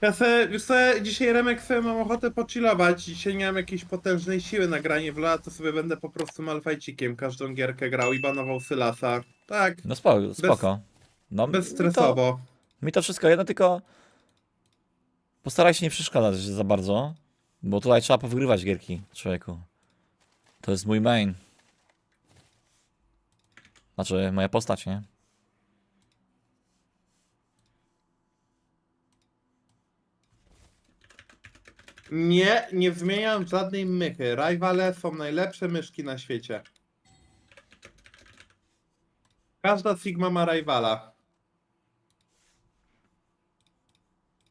Ja se, wiesz co, dzisiaj Remek sobie mam ochotę pochillować. Dzisiaj nie mam jakiejś potężnej siły na granie w LoL, to sobie będę po prostu malfajcikiem każdą gierkę grał i banował Sylasa. Tak, No spoko. spoko. No, mi to, bezstresowo. mi to wszystko jedno, tylko postaraj się nie przeszkadzać za bardzo, bo tutaj trzeba powygrywać gierki, człowieku. To jest mój main. Znaczy, moja postać, nie? Nie, nie zmieniam żadnej mychy. Rivale są najlepsze myszki na świecie. Każda Sigma ma rivala.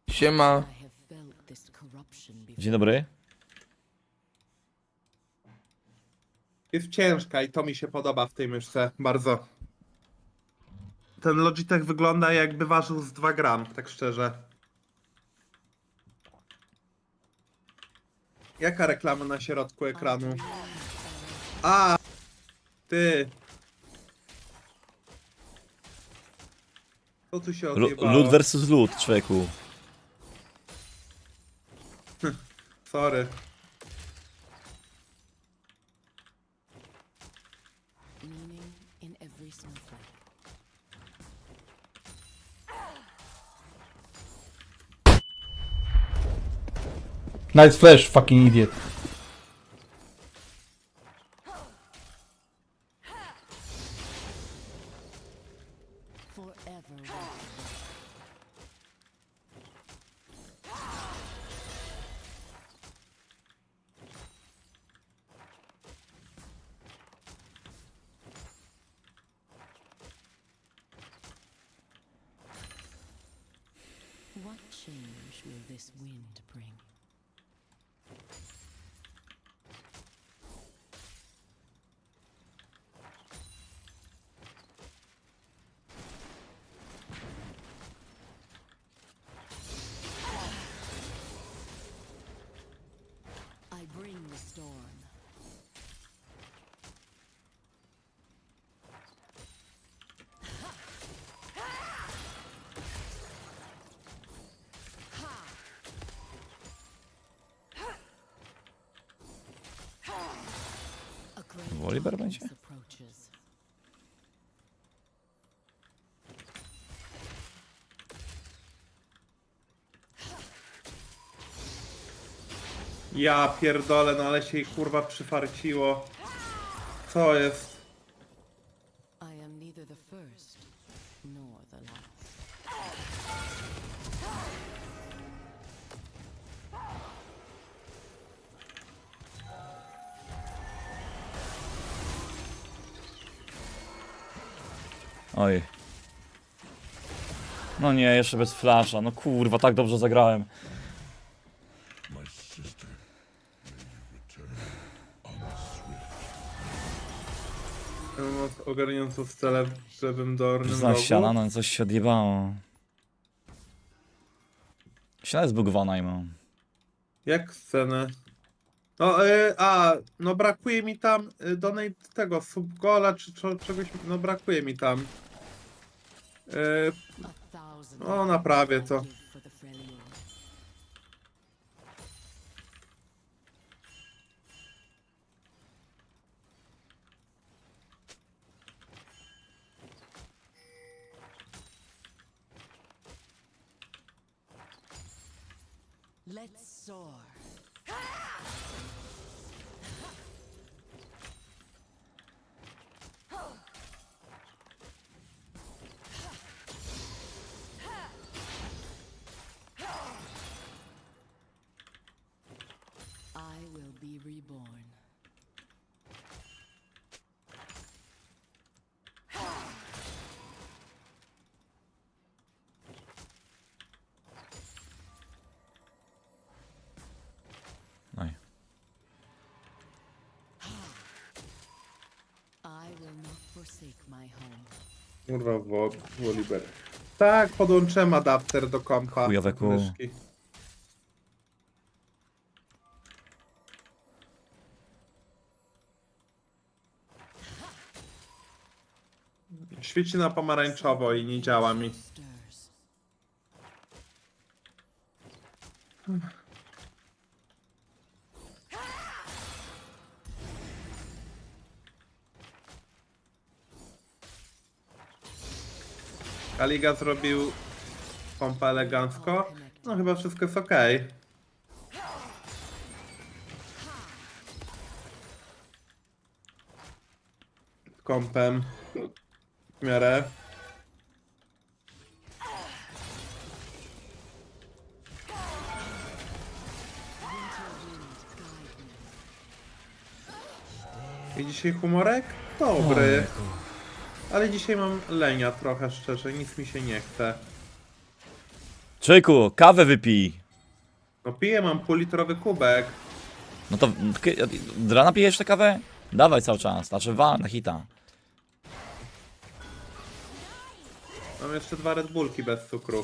Siema. Dzień dobry. Jest ciężka i to mi się podoba w tej myszce bardzo. Ten Logitech wygląda jakby ważył z 2 gram, tak szczerze. Jaka reklama na środku ekranu? A, ty. Co tu się Lu- odjebało? Lud versus lud, człowieku. Sorry. Nice flash, fucking idiot. What change will this wind bring? Woliber będzie? Ja pierdolę, no ale się jej kurwa przyfarciło. Co jest? Oj. No nie, jeszcze bez flasha. No kurwa, tak dobrze zagrałem. Ja mam ogarniętą scelę dolnym Znam rogu. ściana, no coś się odjebało. Ściana jest bugowana i mam. Jak scenę? No, y, a, no brakuje mi tam y, donate tego subgola czy, czy czegoś, no brakuje mi tam. Y, A thousand O, naprawię to. Let's soar. I will be reborn. No i. I will not forsake my home. kurwa, wo, Woliber. Tak, podłączyłem adapter do kompa. Chujowe kół. myszki. Świeci na pomarańczowo i nie działa mi. Kaliga zrobił pompę elegancko. No chyba wszystko jest ok. Z Kompem. W miarę. I dzisiaj humorek? Dobry. Ale dzisiaj mam lenia trochę szczerze, nic mi się nie chce. Człowieku, kawę wypij. No piję, mam półlitrowy kubek. No to k- od rana pijesz tę kawę? Dawaj cały czas, znaczy wal na hita. Mam jeszcze dwa Red Bullki bez cukru.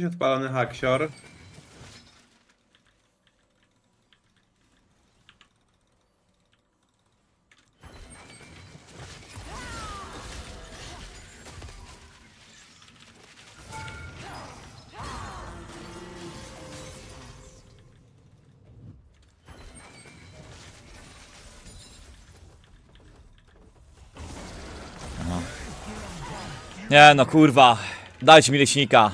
Jakiś odpalony haksior. Nie no kurwa, dajcie mi leśnika.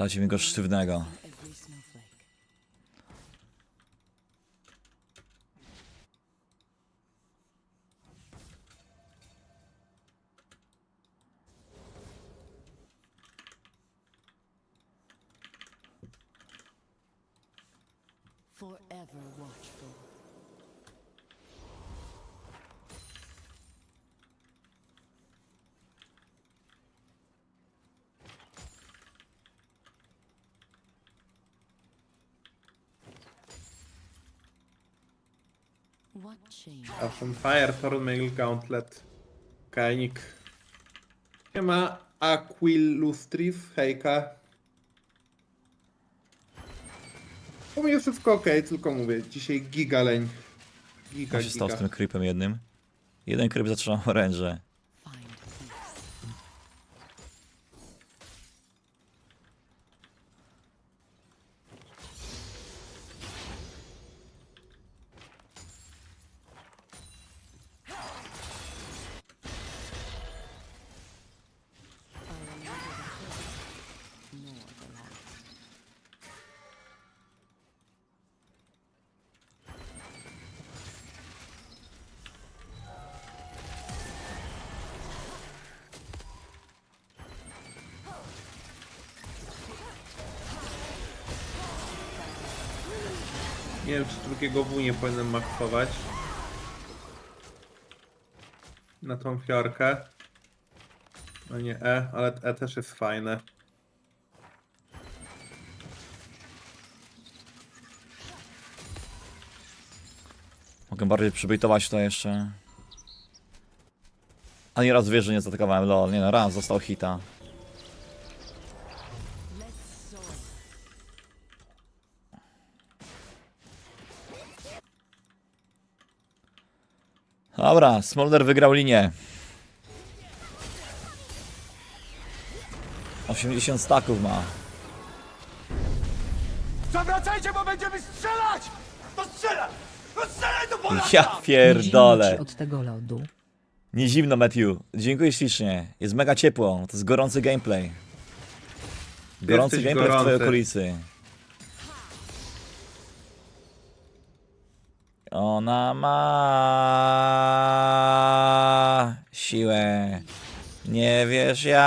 Dajcie mi go sztywnego. Forever watchful. Ashen Fire, Thornmail Gauntlet. Kajnik. Nie ma Aquilustris, hejka. U mnie wszystko ok, tylko mówię, dzisiaj gigaleń. Giga, Co się stało z giga. tym creepem jednym? Jeden creep zatrzymał oręże. Nie wiem, czy drugiego W nie powinienem maksować. Na tą fiorkę. No nie E, ale E też jest fajne. Mogę bardziej przybejtować to jeszcze. Ani raz wiesz, że nie zaatakowałem, lol. Nie no, raz został hita. Let's soar. Dobra, Smolder wygrał linię. 80 staków ma. Zawracajcie, bo będziemy strzelać! To strzelaj! To strzelaj do Polaka! Ja pierdolę. od tego lodu. Nie zimno, Matthew. Dziękuję ślicznie. Jest mega ciepło. To jest gorący gameplay. Gorący Jesteś gameplay w twojej okolicy. Ona ma siłę. Nie wiesz jak.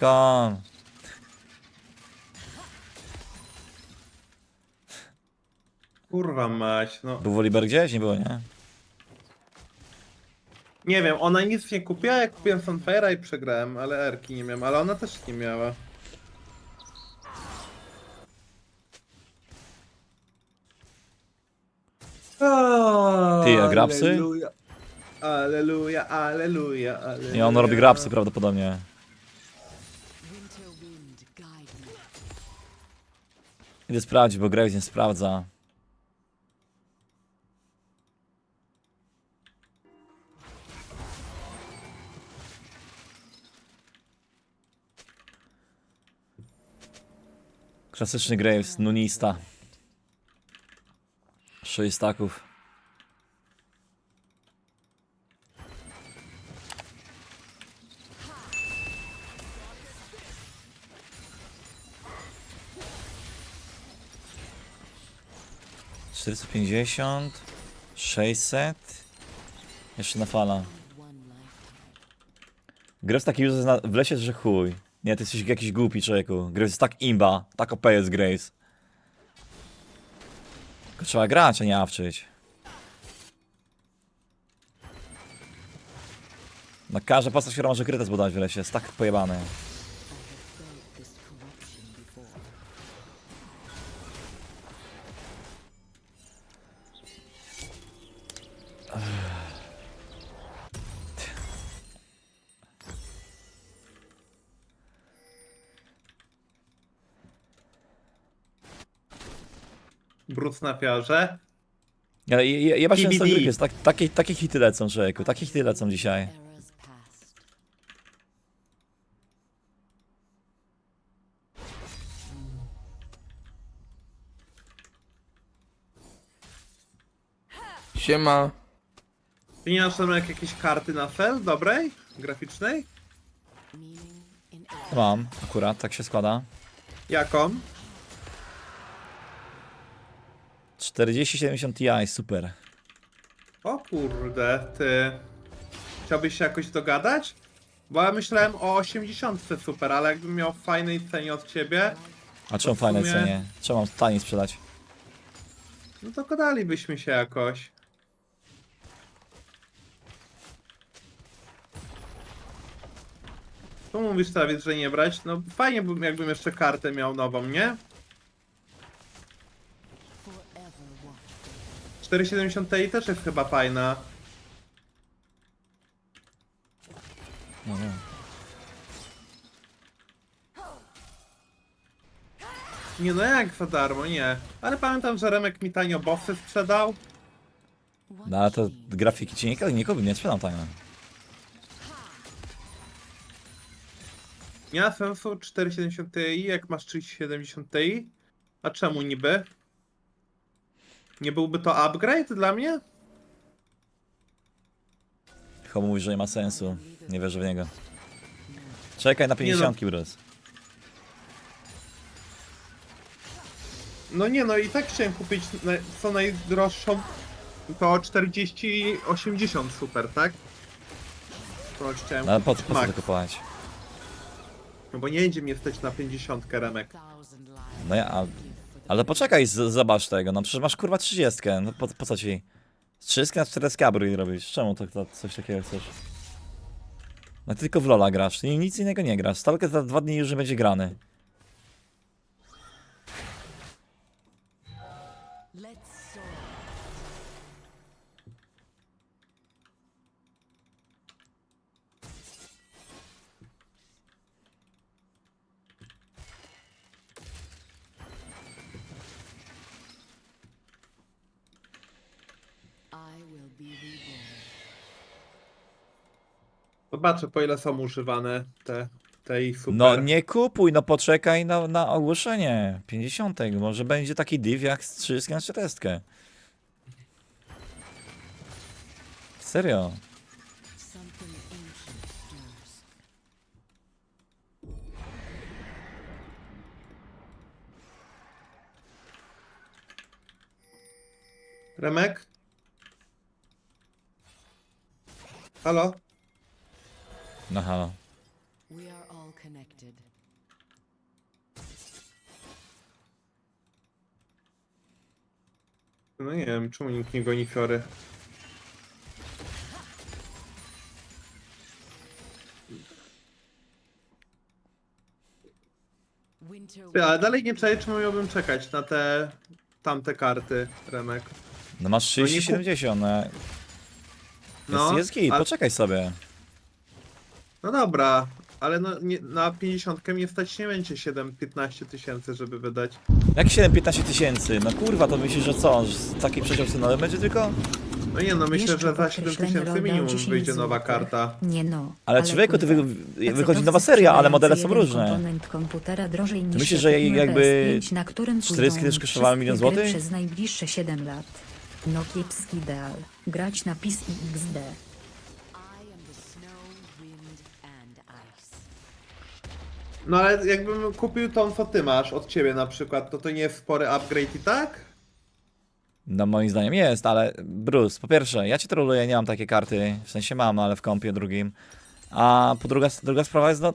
Falcon! Kurwa mać, no. Był Woliber gdzieś? Nie było, nie? Nie wiem, ona nic nie kupiła, jak kupiłem Sunfire'a i przegrałem, ale Erki nie miałem, ale ona też nie miała. Ty, a grapsy? Aleluja, aleluja, aleluja. Nie, on robi grapsy prawdopodobnie. Idę sprawdzić, bo Graves nie sprawdza. Klasyczny Graves, nunista. 6 staków. Czterysta pięćdziesiąt, sześćset, jeszcze na fala. Graves taki user na- w lesie, że chuj. Nie, ty jesteś jakiś głupi człowieku. Graves jest tak imba, tak OP jest Graves. Tylko trzeba grać, a nie awczyć. Na każda postać, która może kryte zbudować w lesie, jest tak pojebany. Brud na fiarze. Ja, ja, ja właśnie TBD. tak, takie, takie hity lecą, człowieku, takie hity lecą dzisiaj. Siema. Ty nie masz tam jak jakieś karty na fel dobrej? Graficznej? Mam, akurat, tak się składa. Jaką? 4070 Ti, super. O kurde, ty. Chciałbyś się jakoś dogadać? Bo ja myślałem o 80 super, ale jakbym miał w fajnej cenie od ciebie, A czemu w fajne sumie- cenie? Czemu mam taniej sprzedać? no to gadalibyśmy się jakoś. Tu mówisz Travis, że nie brać? No fajnie bym, jakbym jeszcze kartę miał nową, nie? forever watch. 470 Ti też jest chyba fajna. No, nie. Nie no jak za darmo, nie. Ale pamiętam, że Remek mi tanio bossy sprzedał. no ale to grafiki ci nie, nikogo nie sprzedam tak. Nie ma sensu 470 Ti, jak masz 370 Ti. A czemu niby? Nie byłby to upgrade dla mnie? Chyba mówi, że nie ma sensu. Nie wierzę w niego. Czekaj na 50, Bruce. No nie, no i tak chciałem kupić na, co najdroższą to 4080 super, tak? To chciałem No ale po, po co to kupować? No bo nie będzie mnie stać na 50 Remek. No ja, a, ale poczekaj, zobacz tego, no przecież masz kurwa 30, no po, po co ci? Z 30 na 40 kabry robisz, czemu to, to coś takiego chcesz? No ty tylko w Lola grasz, nic innego nie grasz, Stalker za dwa dni już będzie grany. Zobaczę po ile są używane te, te i super. No nie kupuj, no poczekaj na, na ogłoszenie 50, może będzie taki div jak z 30 na 40. Serio. Something ancient stirs. Remek? Halo? No halo. We are all connected. No nie wiem, czemu nikt nie goni fiory. Winter Ty, ale dalej nie czaję, czemu miałbym czekać na te tamte karty, Remek. No masz No nie 30, kup- 70, no. Jest, No, jest git, ale- poczekaj sobie. No dobra, ale no, nie, na 50 mnie stać nie będzie 7-15 tysięcy, żeby wydać. Jak 7-15 tysięcy? No kurwa, to myślisz, że co? Że z takiej przedział cenowy będzie tylko? No nie no, myślę, Jeszcze że za 7 podkreślenie tysięcy minimum 10 wyjdzie nowa złotych. karta. Nie no. Ale człowieku, ty wy, kurwa. wychodzi nowa seria, ale modele są różne. Komponent komputera drożej niż myślisz, że jakby PS5, na którym 40 pójdą też kosztowały milion wszystkie gry złotych? Przez najbliższe 7 lat. No kiepski ideal. Grać na PiS i XD. I am the snow, wind, and ice. No ale jakbym kupił tą, co ty masz od ciebie na przykład, to to nie jest spory upgrade i tak? No moim zdaniem jest, ale Bruce, po pierwsze, ja cię troluję, nie mam takiej karty, w sensie mam, ale w kompie drugim. A po druga, druga sprawa jest, no,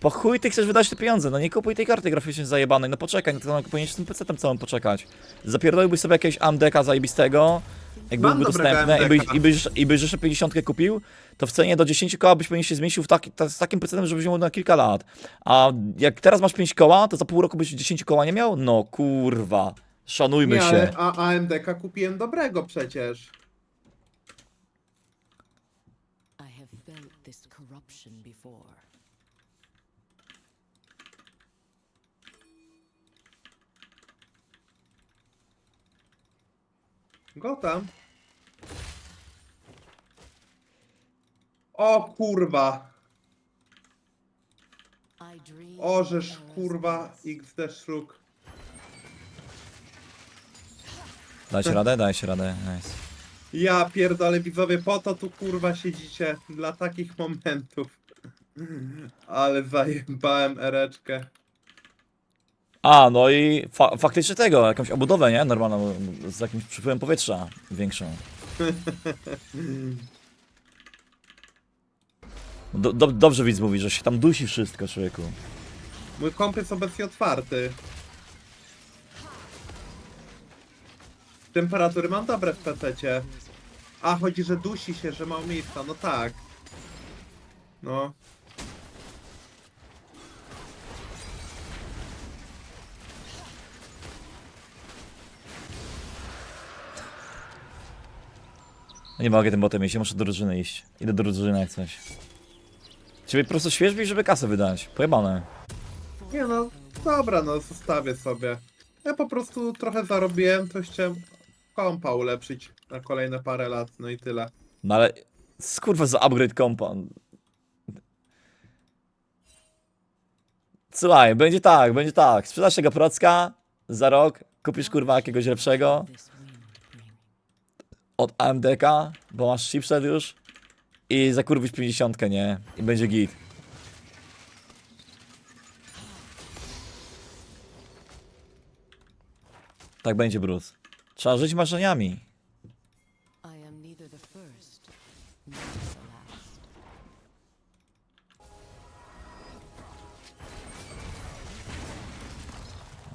po chuj ty chcesz wydać te pieniądze, no nie kupuj tej karty graficznej zajebanej, no poczekaj, no to no, powinieneś z tym PC-tem całym poczekać. Zapierdoliłbyś sobie jakiegoś AMD-ka zajebistego, jak Mam byłby dobrego dostępny, i byś, i, byś, i byś jeszcze 50 kupił, to w cenie do 10 koła byś pewnie się zmieścił w taki, ta, z takim PC-tem, żebyś miał na kilka lat. A jak teraz masz 5 koła, to za pół roku byś 10 koła nie miał? No kurwa, szanujmy Nie, się. ale a AMD-ka kupiłem dobrego przecież. Go tam. O kurwa. Orzesz kurwa. XD szluk. Dajcie radę? Dajcie radę, nice. Ja pierdolę widzowie, po to tu kurwa siedzicie. Dla takich momentów. Ale zajebałem ereczkę. A, no i fa faktycznie tego, jakąś obudowę, nie? Normalną, z jakimś przepływem powietrza większą. Do, do, dobrze widz mówi, że się tam dusi wszystko, człowieku. Mój komp jest obecnie otwarty. Temperatury mam dobre w PC-cie. A, chodzi, że dusi się, że mało miejsca. No tak. No. No nie mogę tym botem iść, ja muszę do drużyny iść. Idę do drużyny jak coś. Ciebie po prostu świeżbi, żeby kasę wydać. Pojebane. Nie no, dobra, no zostawię sobie. Ja po prostu trochę zarobiłem, to chciałem kompa ulepszyć na kolejne parę lat, no i tyle. No ale... Skurwa za upgrade kompa. Słuchaj, będzie tak, będzie tak. Sprzedasz tego procka za rok, kupisz kurwa jakiegoś lepszego. Od AMD-ka, bo masz chipset już i zakurwisz 50, nie? I będzie git. Tak będzie, Bruce. Trzeba żyć marzeniami.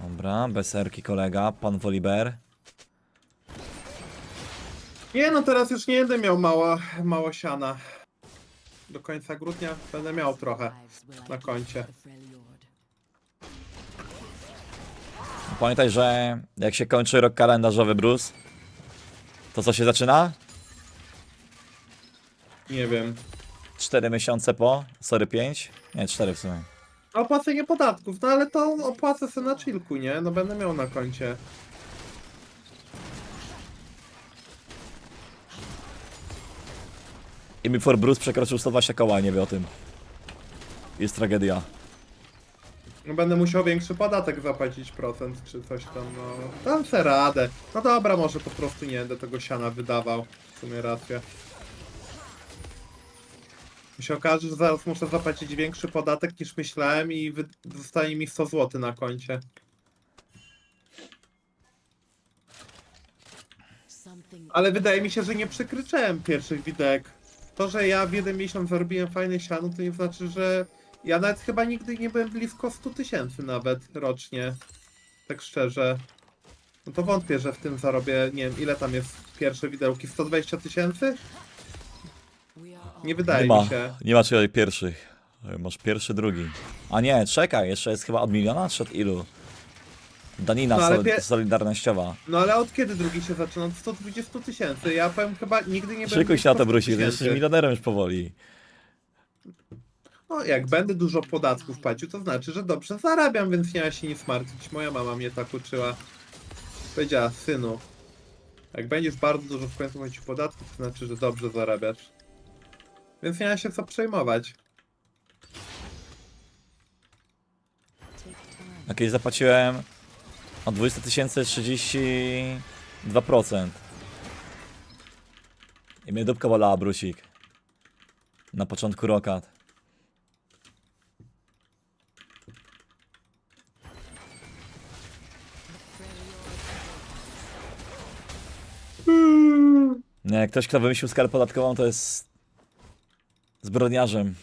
Dobra, beserki kolega, pan Woliber. Nie no, teraz już nie będę miał mało, mało siana. Do końca grudnia będę miał trochę na koncie. Pamiętaj, że jak się kończy rok kalendarzowy, Bruce, to co się zaczyna? Nie wiem. 4 miesiące po, sorry 5? Nie, 4 w sumie. Opłacenie podatków, no ale to opłacę sobie na chillku, nie? No będę miał na koncie. I mi for Bruce przekroczył 120 koła, nie wie o tym. Jest tragedia. No będę musiał większy podatek zapłacić procent, czy coś tam, no. Dam se radę. No dobra, może po prostu nie będę tego siana wydawał. W sumie rację. Mi się okaże, że zaraz muszę zapłacić większy podatek niż myślałem i wy- zostanie mi 100 zł na koncie. Ale wydaje mi się, że nie przykryczałem pierwszych widek. To, że ja w jeden miesiąc zarobiłem fajne siano, to nie znaczy, że Ja nawet chyba nigdy nie byłem blisko 100 tysięcy nawet rocznie. Tak szczerze. No to wątpię, że w tym zarobię, nie wiem, ile tam jest pierwsze widełki? 120 tysięcy? Nie wydaje Nie ma, mi się. nie ma czego pierwszych. Masz pierwszy, drugi. A nie, czekaj, jeszcze jest chyba od miliona, czy od ilu? Danina No, ale soli- pie- solidarnościowa. No ale od kiedy drugi się zaczyna? Od 120 tysięcy. Ja powiem chyba nigdy nie byłem Szykuj się na to, blisko 100 Brusik, ty jesteś milionerem już powoli. No, jak będę dużo podatków płacił, to znaczy, że dobrze zarabiam, więc nie ma się nic martwić. Moja mama mnie tak uczyła. Powiedziała, synu, jak będziesz bardzo dużo w końcu płacił podatków, to znaczy, że dobrze zarabiasz. Więc nie ma się co przejmować. Na kiedyś zapłaciłem od 20 tysięcy 32%. I mnie dupka bolała, Brusik. Na początku roka. Nie, ktoś kto wymyślił skalę podatkową to jest zbrodniarzem.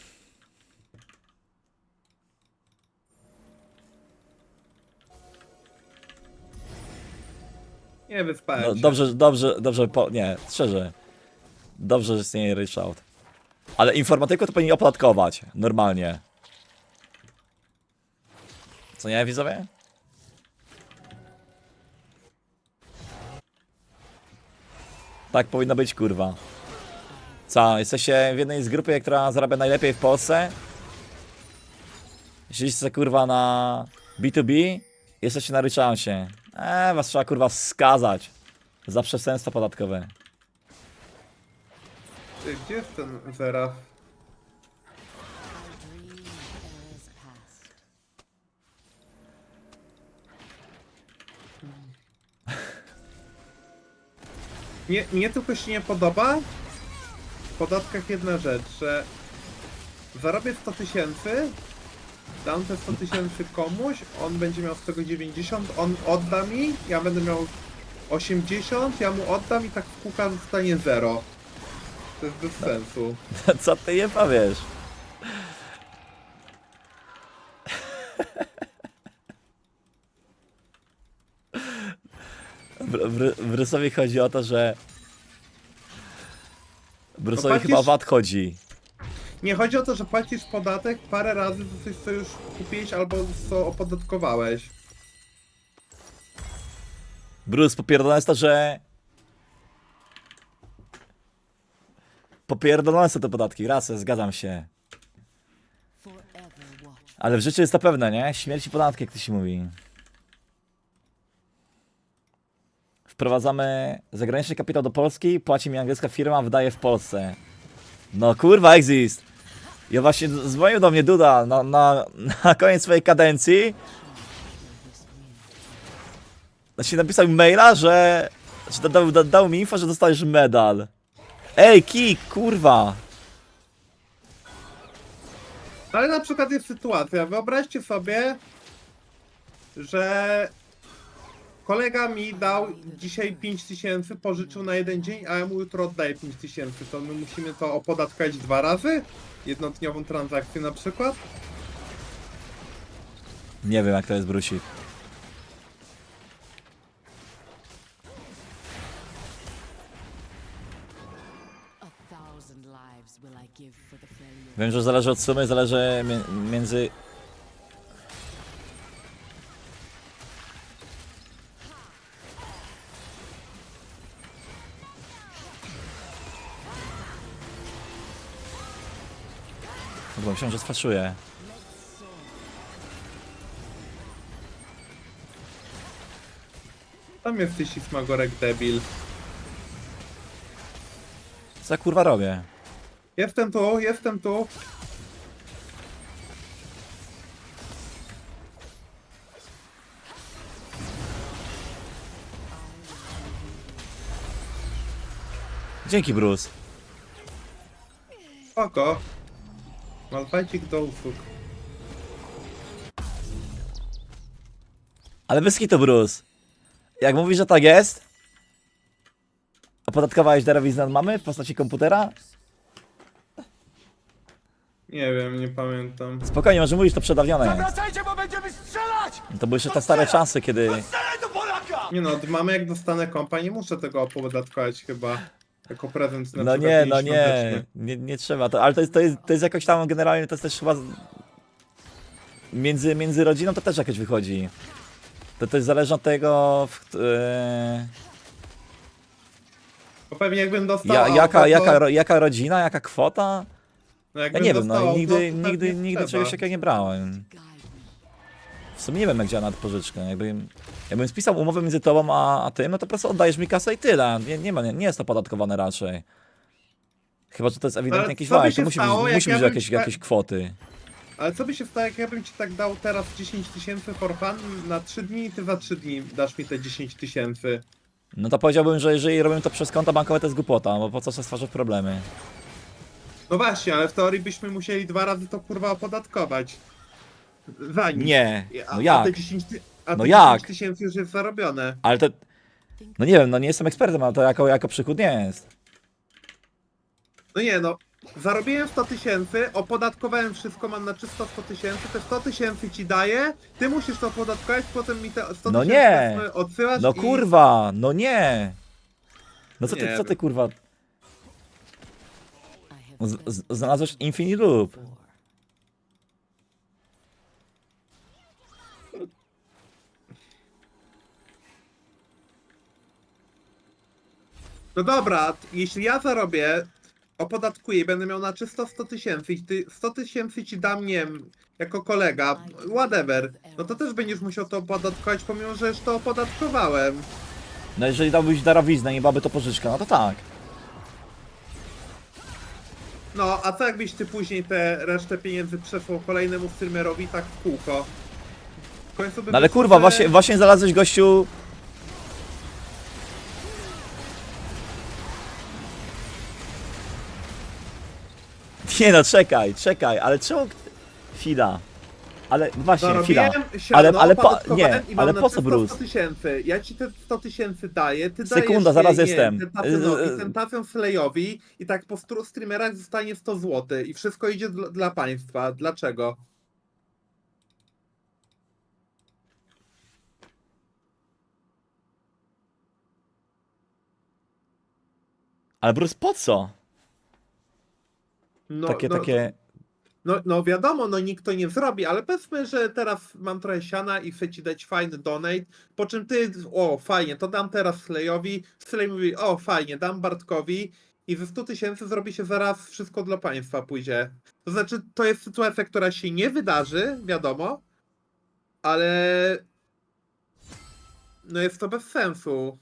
Nie wyspałem No, się. dobrze, dobrze, dobrze, po, nie, szczerze. Dobrze, że istnieje ryczałt. Ale informatyków to powinni opodatkować, normalnie. Co nie, widzowie? Tak powinno być, kurwa. Co, jesteście w jednej z grupy, która zarabia najlepiej w Polsce? Jeśli jesteście, kurwa, na B2B, jesteście na ryczałcie. Eee, was trzeba, kurwa, skazać. Za przestępstwa podatkowe. Ty, Gdzie jest ten Zeraf? dream eras past. Nie, mnie tylko się nie podoba w podatkach jedna rzecz, że zarobię 100 tysięcy, dam te 100 tysięcy komuś, on będzie miał z tego 90, on odda mi, ja będę miał 80, ja mu oddam i tak w kółka zostanie 0. To jest bez sensu. Co ty nie powiesz? W, w, Bruce'owi chodzi o to, że... Bruce'owi płacisz- chyba o VAT chodzi. Nie chodzi o to, że płacisz podatek parę razy za coś, co już kupiłeś albo co opodatkowałeś. Bruce, popierdolone jest to, że... Popierdolone są te podatki, raz, zgadzam się. Ale w życiu jest to pewne, nie? Śmierci podatki, jak to się mówi. Wprowadzamy zagraniczny kapitał do Polski, płaci mi angielska firma, wydaje w Polsce. No kurwa, exist! Ja właśnie dzwonił do mnie Duda na, na, na koniec swojej kadencji. Znaczy napisał mi maila, że, że dał, dał, dał mi info, że dostajesz medal. Ej, kik, kurwa! Ale na przykład jest sytuacja, wyobraźcie sobie, że kolega mi dał dzisiaj 5000, pożyczył na jeden dzień, a ja mu jutro oddaję 5000, to my musimy to opodatkować dwa razy? Jednodniową transakcję na przykład? Nie wiem jak to jest Brusik. Wiem, że zależy od sumy, zależy mi- między... Chyba myślałem, że sfaszuję. Tam jesteś i smagorek debil. Co ja kurwa robię? Jestem tu, jestem tu. Dzięki Bruce. Spoko. Malfajcik do usług. Ale bez to Bruce. Jak mówisz, że tak jest? Opodatkowałeś darowizny od mamy w postaci komputera? Nie wiem, nie pamiętam. Spokojnie, może mówić, to przedawnione jest. Zawracajcie, bo będziemy strzelać! To były jeszcze te stare czasy, kiedy... Strzelaj do Polaka! Nie no, od mamy jak dostanę kompa, nie muszę tego opodatkować chyba. Jako prezent na No przykład nie, no nie, świąteczny. nie, nie trzeba, to, ale to jest, to, jest, to jest jakoś tam generalnie, to jest też chyba... z- Między, między rodziną to też jakoś wychodzi. To też zależy od tego, w, e, Bo pewnie jakbym dostał ja, auto, jaka, to, jaka, ro- jaka rodzina, jaka kwota? no Ja jakbym nie wiem, dostał no auto, nigdy, to nigdy, pewnie nigdy trzeba. czegoś takiego nie brałem. Me. W sumie nie wiem jak działa nad pożyczkę, jakbym, jakbym spisał umowę między tobą a, a tym, no to po prostu oddajesz mi kasę i tyle, nie, nie, ma, nie, nie jest to podatkowane raczej. Chyba, że to jest ewidentnie Ale jakiś co by to się musi stało, być, jak musi ja być bym jakieś, ci tak- jakieś kwoty. Ale co by się stało, jak ja bym ci tak dał teraz 10 tysięcy for fun na 3 dni i ty za 3 dni dasz mi te 10 tysięcy? No to powiedziałbym, że jeżeli robimy to przez konto bankowe, to jest głupota, bo po co się stwarzać problemy? No właśnie, ale w teorii byśmy musieli dwa razy to kurwa opodatkować. Za nic. Nie, A, no A jak? te 10, ty- a te No 10 jak? tysięcy już jest zarobione. Ale to, no nie wiem, no nie jestem ekspertem, ale to jako, jako przychód nie jest. No nie no, zarobiłem 100 tysięcy, opodatkowałem wszystko, mam na czysto 100 tysięcy, te 100 tysięcy ci daję, ty musisz to opodatkować, potem mi te 100 No tysięcy nie. powiedzmy odsyłasz No i... kurwa, no nie! No co ty, Nie co ty wiem. kurwa, have z, z, znalazłeś Infinity Loop. No dobra, jeśli ja zarobię, opodatkuję i będę miał na czysto 100 tysięcy i ty 100 tysięcy ci dam, nie wiem, jako kolega, whatever, no to też będziesz musiał to opodatkować, pomimo że już to opodatkowałem. No jeżeli dałbyś darowiznę i byłaby to pożyczka, no to tak. No, a co jakbyś ty później te resztę pieniędzy przesłał kolejnemu streamerowi tak w kółko? W końcu by No ale kurwa, że- właśnie, właśnie znalazłeś gościu... Nie no, czekaj, czekaj, ale czemu... Chwila. Ale właśnie, chwila. Zarobiłem Ale, siano, ale, po, nie, i mam ale na po co, czysto Bruce? 100 tysięcy. Ja ci te 100 tysięcy daję, ty Sekunda, dajesz zaraz nie, jestem. Nie, Slayowi i tak po 100 streamerach zostanie 100 zł i wszystko idzie dla, dla państwa. Dlaczego? Ale Bruce, po co? No, takie, no, takie... No, no wiadomo, no nikt to nie zrobi, ale powiedzmy, że teraz mam trochę siana i chcę ci dać fajny donate, po czym ty, o fajnie, to dam teraz Slayowi, Slay mówi, o fajnie, dam Bartkowi i ze 100 tysięcy zrobi się zaraz wszystko dla państwa pójdzie. To znaczy, to jest sytuacja, która się nie wydarzy, wiadomo, ale no jest to bez sensu.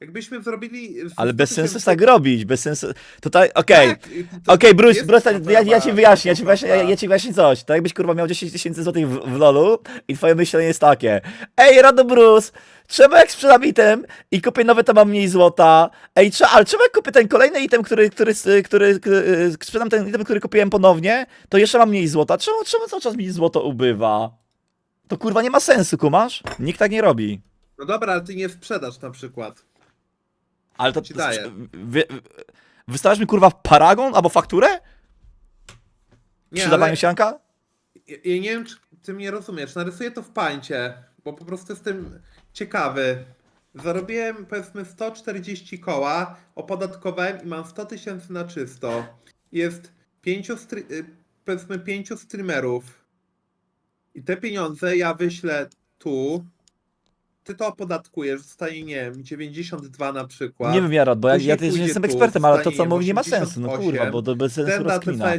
Jakbyśmy zrobili... ze Ale 100 bez sensu tysięcy- tak robić, bez sensu... Tutaj, okej, Tak, Okej, Bruce, jest Bruce, taka ja, ja ci wyjaśnię, ja ci wyjaśnię, ja, ja ci wyjaśnię coś. To jakbyś kurwa miał 10 tysięcy złotych w, w lolu i twoje myślenie jest takie Ej, Rado Bruce, czemu jak sprzedam item i kupię nowy, to mam mniej złota? Ej, cze, ale czemu jak kupię ten kolejny item, który, który, który, który, sprzedam ten item, który kupiłem ponownie, to jeszcze mam mniej złota? Czemu, czemu cały czas mi złoto ubywa? To kurwa nie ma sensu, kumasz? Nikt tak nie robi. No dobra, ale ty nie sprzedasz na przykład. Ale to... Ci daję. Wy, wystawiasz mi kurwa paragon albo fakturę? Nie, Przy dawaniu ale sianka? ja, ja nie wiem, czy ty mnie rozumiesz. Narysuję to w pańcie, bo po prostu jestem ciekawy. Zarobiłem powiedzmy 140 koła, opodatkowałem i mam 100 tysięcy na czysto. Jest 5 stri- y, powiedzmy 5 streamerów. I te pieniądze ja wyślę tu. Ty to opodatkujesz, zostanie, nie wiem, 92 na przykład. Nie wiem, Jarod, bo ja, ja też nie jestem tu, ekspertem, ale to co mówi nie ma sensu, no 88. kurwa, bo to bez sensu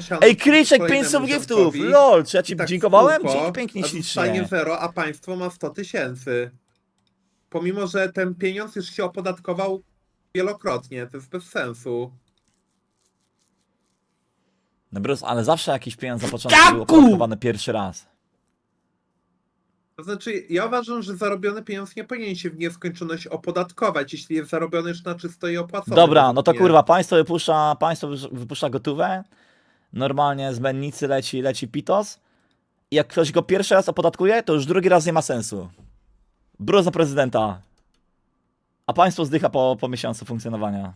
siano Ej, Kriczek, kolejnemu 5 subgiftów, ziomkowi. lol, czy ja ci I tak dziękowałem? spółko, Dzięki pięknie, Zostanie ślicznie. zero, a państwo ma 100 tysięcy. Pomimo, że ten pieniądz już się opodatkował wielokrotnie, to jest bez sensu. No Bruce, ale zawsze jakiś pieniądz na początku był opodatkowany pierwszy raz. To znaczy, ja uważam, że zarobiony pieniądz nie powinien się w nieskończoność opodatkować, jeśli jest zarobiony już na czysto i opłacony. Dobra, no to kurwa, państwo wypuszcza, państwo wypuszcza gotówę, normalnie z mennicy leci, leci pitos i jak ktoś go pierwszy raz opodatkuje, to już drugi raz nie ma sensu. Bruce za prezydenta. A państwo zdycha po, po miesiącu funkcjonowania.